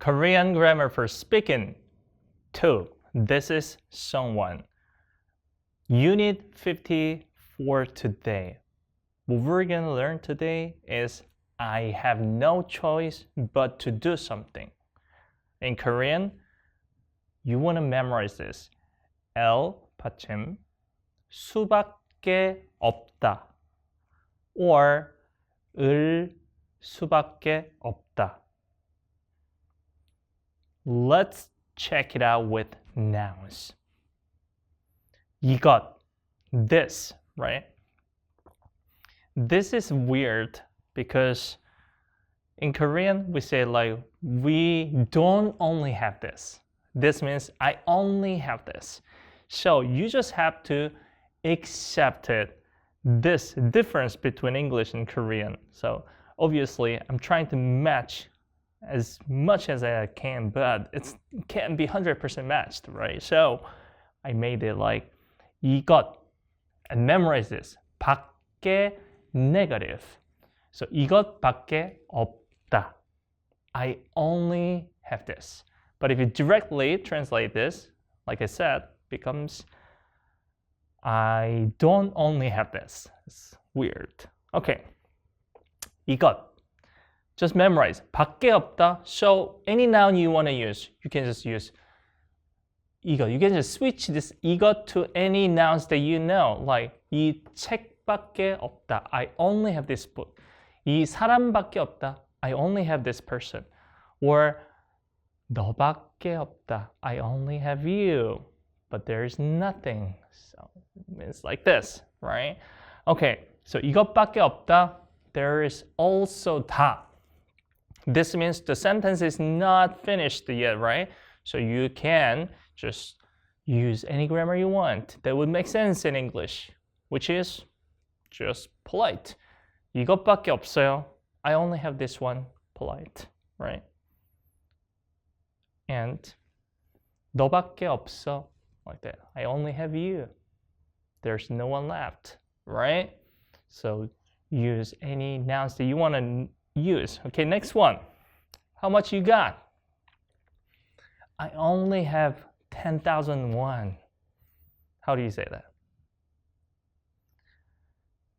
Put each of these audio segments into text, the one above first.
Korean grammar for speaking. 2. This is someone. Unit 50 for today. What we're going to learn today is I have no choice but to do something. In Korean, you want to memorize this. L 받침 수밖에 없다. or 을 수밖에 없다. Let's check it out with nouns. 이것, this, right? This is weird because in Korean we say like we don't only have this. This means I only have this. So you just have to accept it this difference between English and Korean. So obviously I'm trying to match as much as I can, but it can't be 100% matched, right? So I made it like 이것 and memorize this. 밖에 negative. So 이것밖에 없다. I only have this. But if you directly translate this, like I said, becomes I don't only have this. It's weird. Okay. 이것. Just memorize. 밖에 없다. So any noun you want to use, you can just use 이것. You can just switch this 이것 to any nouns that you know. Like 이 책밖에 없다. I only have this book. 이 사람밖에 없다. I only have this person. Or 너밖에 없다. I only have you. But there's nothing. So it's like this, right? Okay. So 이것밖에 없다. There is also 다. This means the sentence is not finished yet, right? So you can just use any grammar you want that would make sense in English, which is just polite. 이것밖에 없어요. I only have this one, polite, right? And 너밖에 없어, like that. I only have you. There's no one left, right? So use any nouns that you want to use. Okay, next one. How much you got? I only have 10,001. How do you say that?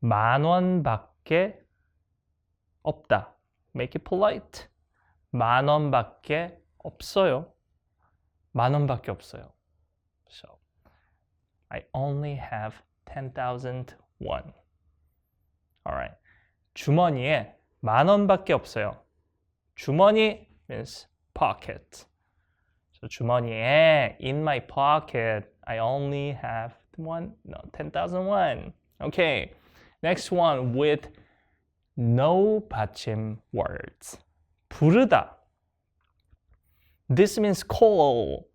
만 원밖에 없다. Make it polite. 만 원밖에 없어요. 만 원밖에 없어요. So, I only have 10,001. Alright. 주머니에 만 원밖에 없어요. 주머니 means pocket. So 주머니에 in my pocket I only have one no 10,001. Okay. Next one with no 받침 words. 부르다. This means call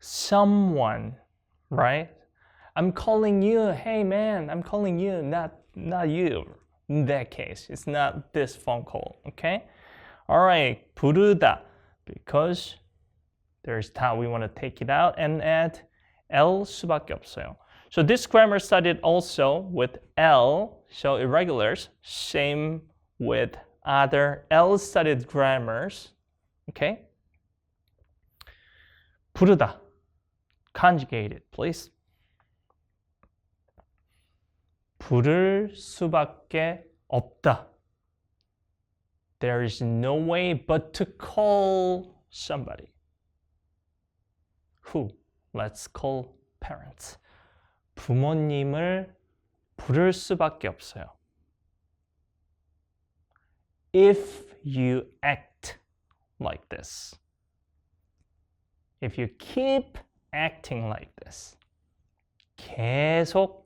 someone, right? I'm calling you. Hey man, I'm calling you, not not you. In that case, it's not this phone call, okay? All right, 부르다 because there's 다 we want to take it out and add L 수밖에 없어요. So this grammar studied also with L, so irregulars, same with other L studied grammars. Okay? 부르다. Conjugated, please. 부를 수밖에 없다. There is no way but to call somebody. Who? Let's call parents. 부모님을 부를 수밖에 없어요. If you act like this, if you keep acting like this, 계속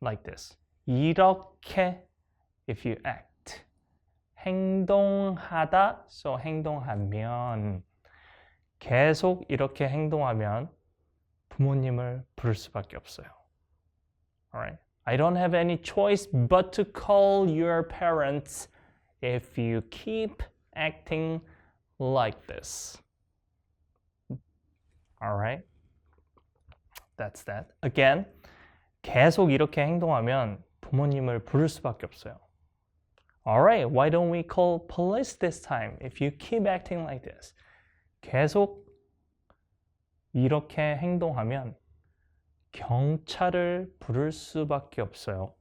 like this, 이렇게 if you act, 행동하다, so 행동하면, 계속 이렇게 행동하면 부모님을 부를 수밖에 없어요. Alright. I don't have any choice but to call your parents if you keep acting like this. Alright. That's that. Again. 계속 이렇게 행동하면 부모님을 부를 수밖에 없어요. Alright, why don't we call police this time if you keep acting like this? 계속 이렇게 행동하면 경찰을 부를 수밖에 없어요.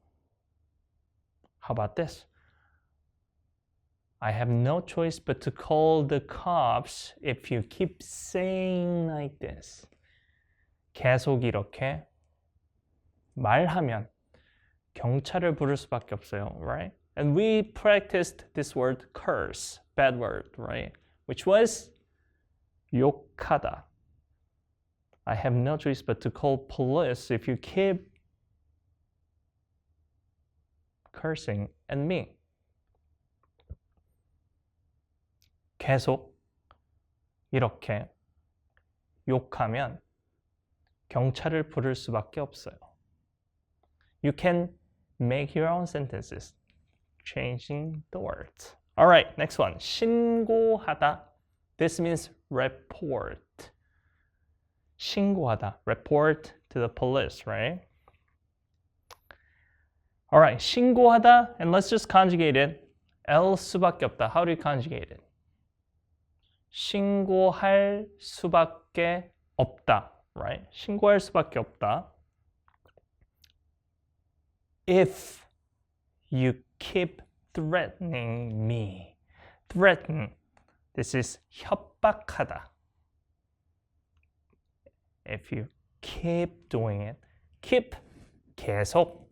How about this? I have no choice but to call the cops if you keep saying like this. 계속 이렇게 말하면 경찰을 부를 수밖에 없어요, right? And we practiced this word curse, bad word, right? Which was 욕하다. I have no choice but to call police if you keep cursing at me. 계속 이렇게 욕하면 경찰을 부를 수밖에 없어요. You can make your own sentences changing the words. All right, next one. 신고하다. This means report. 신고하다. Report to the police, right? All right, 신고하다, and let's just conjugate it. L 수밖에 없다. How do you conjugate it? 신고할 수밖에 없다, right? 신고할 수밖에 없다. If you keep threatening me. Threaten. This is 협박하다. If you keep doing it, keep 계속.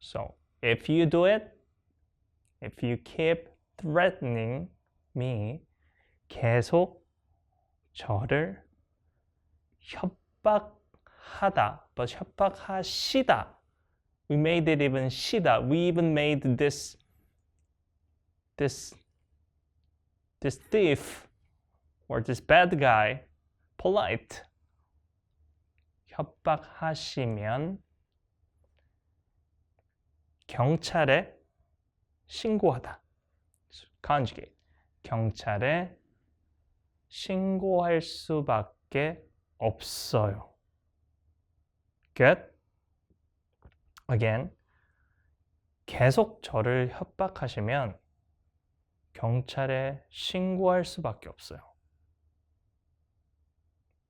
So if you do it, if you keep threatening me, 계속 저를 협박하다, but 협박하시다. We made it even 시다. We even made this this this thief or this bad guy polite. 협박하시면 경찰에 신고하다. conjugate. 경찰에 신고할 수밖에 없어요. Good? Again. 계속 저를 협박하시면 경찰에 신고할 수밖에 없어요.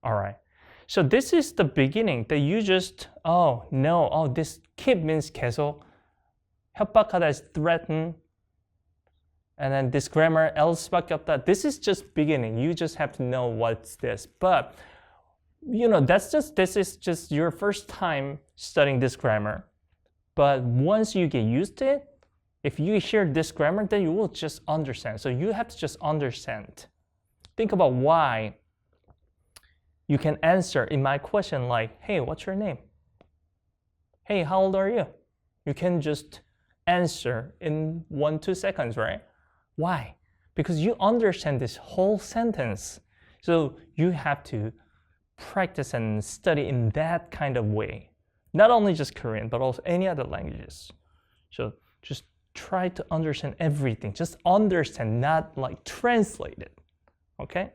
Alright. So this is the beginning that you just, oh no, oh this keep means 계속, 협박하다 is threaten, and then this grammar else 밖에 없다. This is just beginning. You just have to know what's this. But you know, that's just this is just your first time studying this grammar. But once you get used to it, if you hear this grammar, then you will just understand. So you have to just understand. Think about why you can answer in my question like, hey, what's your name? Hey, how old are you? You can just answer in one, two seconds, right? Why? Because you understand this whole sentence. So you have to practice and study in that kind of way. Not only just Korean, but also any other languages. So just try to understand everything. Just understand, not like translate it. Okay?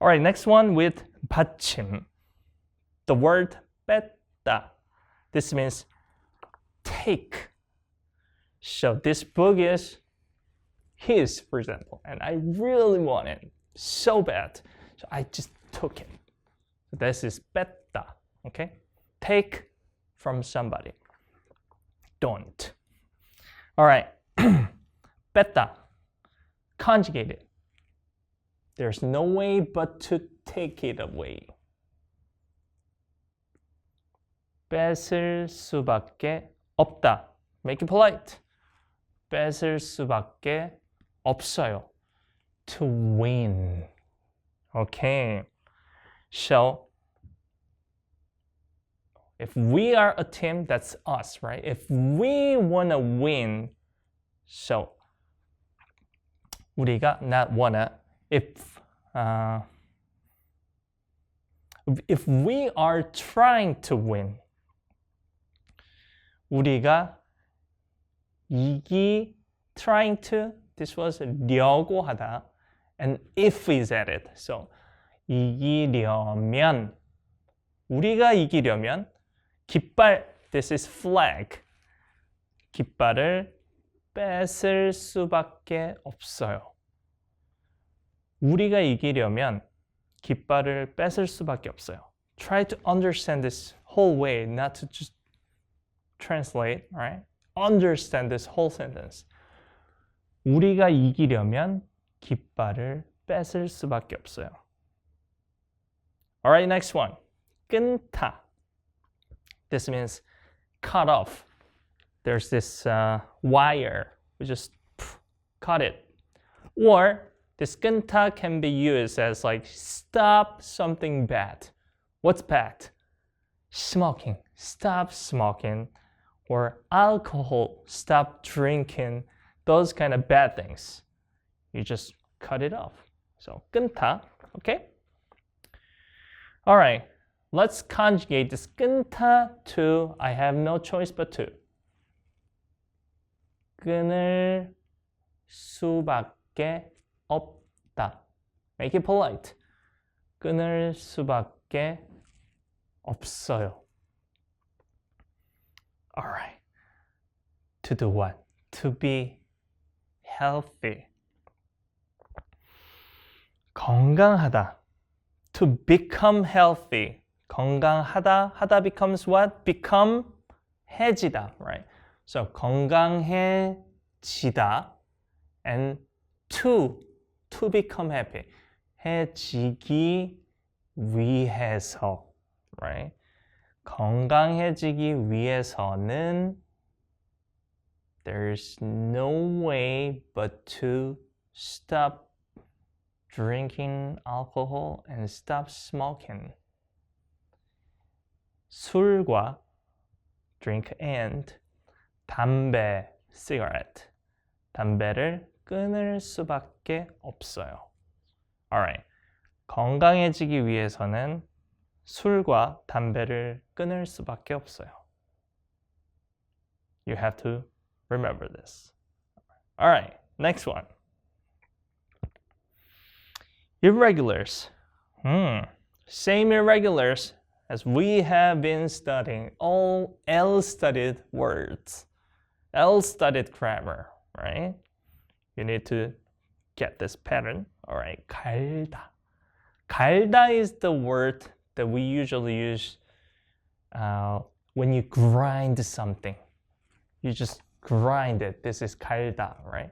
All right, next one with 받침. The word 뺐다. This means take. So this book is his, for example, and I really want it so bad. So I just took it. So this is 뺐다. Okay? Take from somebody. Don't. All right. 뺐다. Conjugate it. There's no way but to take it away. 뺏을 수밖에 없다. Make it polite. 뺏을 수밖에 없어요. To win. Okay. So if we are a team, that's us, right? If we want to win, so 우리가 not wanna if uh, if we are trying to win, 우리가 이기 trying to this was 려고 하다 and if is added. So 이기려면 우리가 이기려면 깃발 this is flag 깃발을 뺏을 수밖에 없어요. 우리가 이기려면 깃발을 뺏을 수밖에 없어요. Try to understand this whole way, not to just translate, right? Understand this whole sentence. 우리가 이기려면 깃발을 뺏을 수밖에 없어요. Alright, next one. 끊다. This means cut off. There's this uh, wire. We just pff, cut it. Or this genta can be used as like stop something bad. What's bad? Smoking. Stop smoking. Or alcohol. Stop drinking. Those kind of bad things. You just cut it off. So genta. Okay. All right. Let's conjugate this 끊다 to I have no choice but to. 끊을 수밖에 없다. Make it polite. 끊을 수밖에 없어요. All right. To do what? To be healthy. 건강하다. To become healthy. 건강하다. 하다 becomes what? Become 해지다. Right? So 건강해지다. And to. To become happy. 해지기 위해서. Right? 건강해지기 위해서는 there's no way but to stop drinking alcohol and stop smoking. 술과 drink and 담배 cigarette 담배를 끊을 수밖에 없어요. Alright. 건강해지기 위해서는 술과 담배를 끊을 수밖에 없어요. You have to remember this. Alright, next one. Irregulars. Hmm. Same irregulars as we have been studying all L studied words, L studied grammar, right? You need to get this pattern. All right, 갈다. 갈다 is the word that we usually use uh, when you grind something. You just grind it. This is 갈다, right?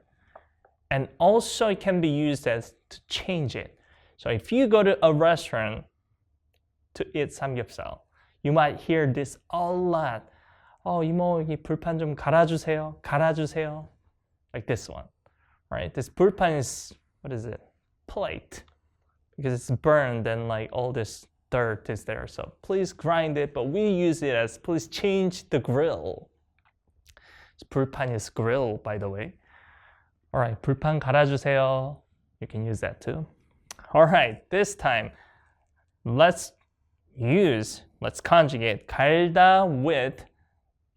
And also it can be used as to change it. So if you go to a restaurant to eat samgyeopsal, you might hear this a lot. 어, 이모, 이 불판 좀 갈아주세요. 갈아주세요. Like this one, right? This 불판 is, what is it? Plate. Because it's burned and like all this dirt is there. So please grind it, but we use it as please change the grill. 불판 is grill, by the way. All right, 불판 갈아주세요. You can use that too. All right, this time let's use, let's conjugate 갈다 with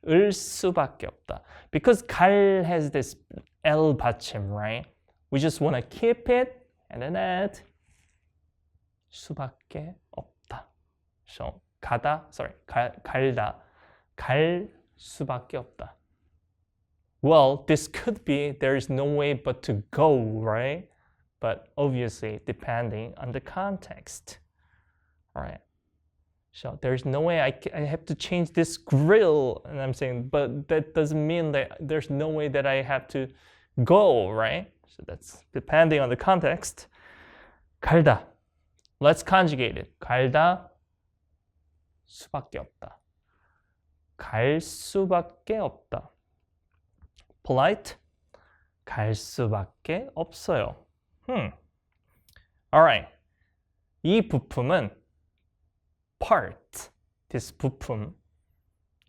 을 수밖에 없다. Because 갈 has this L 받침, right? We just want to keep it and then add 수밖에 없다. So 가다, sorry, 갈, 갈다, 갈 수밖에 없다. Well, this could be there is no way but to go, right? But obviously, depending on the context. All right. So there's no way I, I have to change this grill. And I'm saying, but that doesn't mean that there's no way that I have to go, right? So that's depending on the context. 갈다. Let's conjugate it. 갈다 수밖에 없다. 갈 수밖에 없다. polite 갈 수밖에 없어요. Hmm. Alright. 이 부품은 part. This 부품.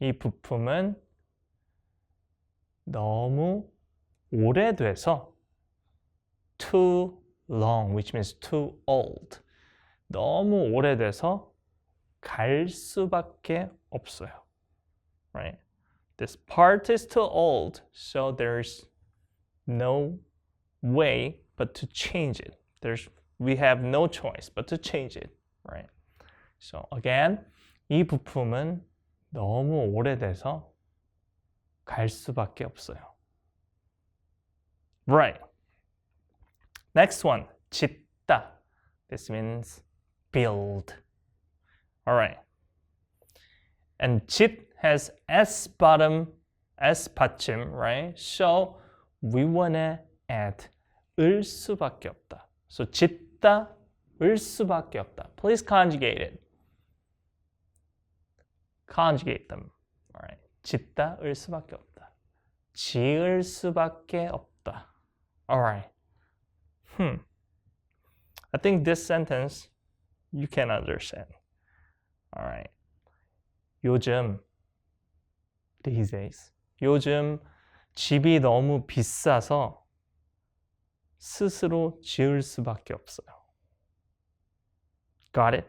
이 부품은 너무 오래돼서 too long, which means too old. 너무 오래돼서 갈 수밖에 없어요. Right? This part is too old, so there's no way but to change it. There's we have no choice but to change it, right? So again, 이 부품은 너무 오래돼서 갈 수밖에 없어요. Right. Next one, 짓다. This means build. All right. And 짓 has s bottom, s 받침, right? So we wanna add 을 수밖에 없다. So 짓다, 을 수밖에 없다. Please conjugate it. Conjugate them. All right. 짓다, 을 수밖에 없다. 지을 수밖에 없다. All right. Hmm. I think this sentence you can understand. All right. 요즘 these days 요즘 집이 너무 비싸서 스스로 지을 수밖에 없어요. Got it?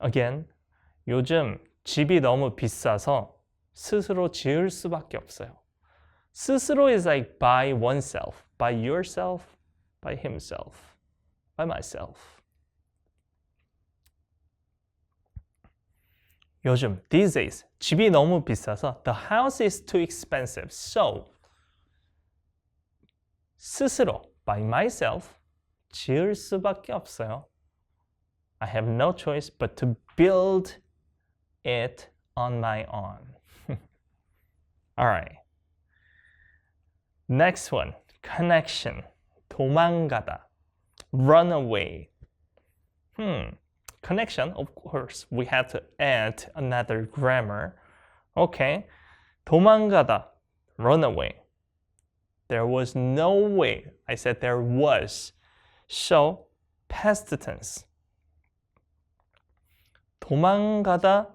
Again. 요즘 집이 너무 비싸서 스스로 지을 수밖에 없어요. 스스로 is like by oneself, by yourself, by himself, by myself. 요즘 these days 집이 너무 비싸서 the house is too expensive. So 스스로 by myself 지을 수밖에 없어요. I have no choice but to build it on my own. All right. Next one, connection. 도망가다. Run away. Hmm. Connection, of course, we have to add another grammar. Okay. 도망가다. Run away. There was no way. I said there was. So, past tense. 도망가다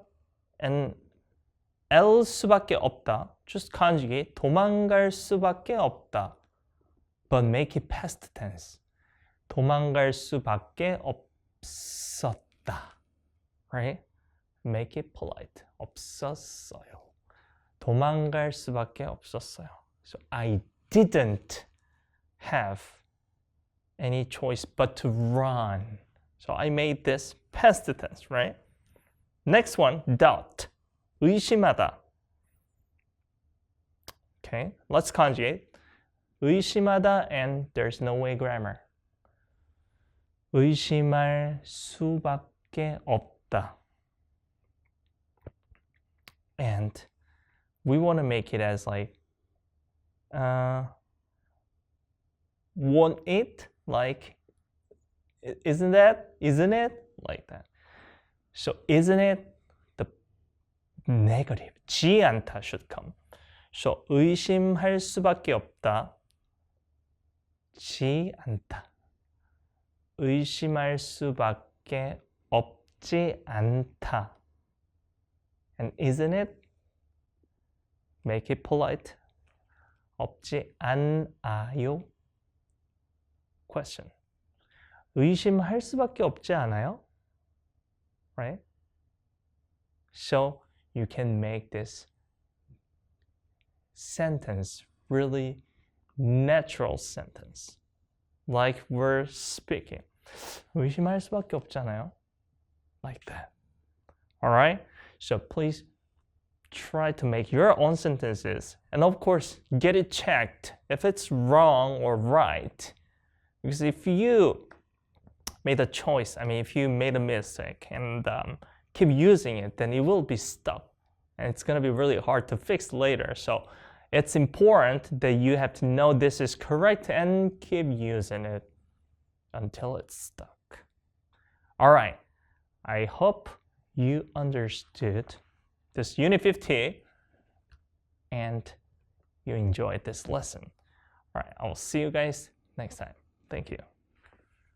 and L 수밖에 없다. Just conjugate. 도망갈 수밖에 없다. But make it past tense. 도망갈 수밖에 없었다. Right? Make it polite. 없었어요. 도망갈 수밖에 없었어요. So I didn't have any choice but to run. So I made this past tense, right? Next one, doubt. 의심하다. Okay, let's conjugate. 의심하다 and there's no way grammar. 의심할 수밖에 없다. And we want to make it as like uh, want it like isn't that isn't it like that so isn't it the negative 지 않다 should come so 의심할 수밖에 없다 지 않다 의심할 수밖에 없지 않다 and isn't it make it polite 없지 않아요? question. 의심할 수밖에 없지 않아요? Right? So you can make this sentence really natural sentence. Like we're speaking. 의심할 수밖에 없잖아요. Like that. Alright? So please try to make your own sentences and of course get it checked if it's wrong or right because if you made a choice i mean if you made a mistake and um, keep using it then it will be stuck and it's going to be really hard to fix later so it's important that you have to know this is correct and keep using it until it's stuck all right i hope you understood this Unit 50 and you enjoyed this lesson. All right, I will see you guys next time. Thank you.